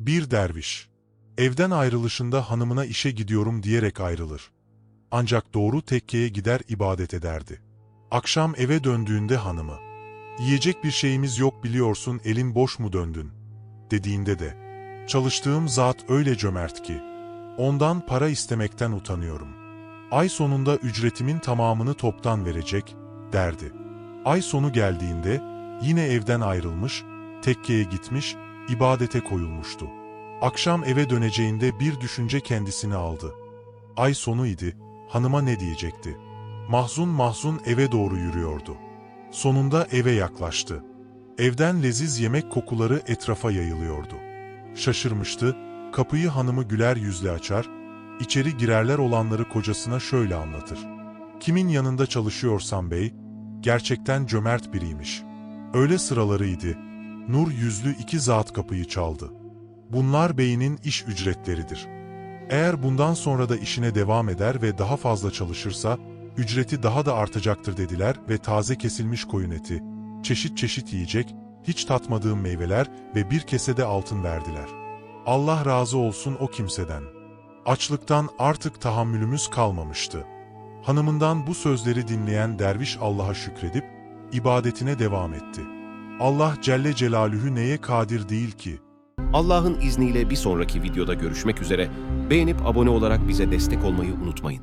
Bir derviş. Evden ayrılışında hanımına işe gidiyorum diyerek ayrılır. Ancak doğru tekkeye gider ibadet ederdi. Akşam eve döndüğünde hanımı, yiyecek bir şeyimiz yok biliyorsun elin boş mu döndün, dediğinde de, çalıştığım zat öyle cömert ki, ondan para istemekten utanıyorum. Ay sonunda ücretimin tamamını toptan verecek, derdi. Ay sonu geldiğinde, yine evden ayrılmış, tekkeye gitmiş, ibadete koyulmuştu. Akşam eve döneceğinde bir düşünce kendisini aldı. Ay sonu idi, hanıma ne diyecekti? Mahzun mahzun eve doğru yürüyordu. Sonunda eve yaklaştı. Evden leziz yemek kokuları etrafa yayılıyordu. Şaşırmıştı, kapıyı hanımı güler yüzle açar, içeri girerler olanları kocasına şöyle anlatır. Kimin yanında çalışıyorsam bey, gerçekten cömert biriymiş. Öyle sıralarıydı, nur yüzlü iki zat kapıyı çaldı. Bunlar beyinin iş ücretleridir. Eğer bundan sonra da işine devam eder ve daha fazla çalışırsa, ücreti daha da artacaktır dediler ve taze kesilmiş koyun eti, çeşit çeşit yiyecek, hiç tatmadığım meyveler ve bir kesede altın verdiler. Allah razı olsun o kimseden. Açlıktan artık tahammülümüz kalmamıştı. Hanımından bu sözleri dinleyen derviş Allah'a şükredip, ibadetine devam etti. Allah Celle Celaluhu neye kadir değil ki? Allah'ın izniyle bir sonraki videoda görüşmek üzere. Beğenip abone olarak bize destek olmayı unutmayın.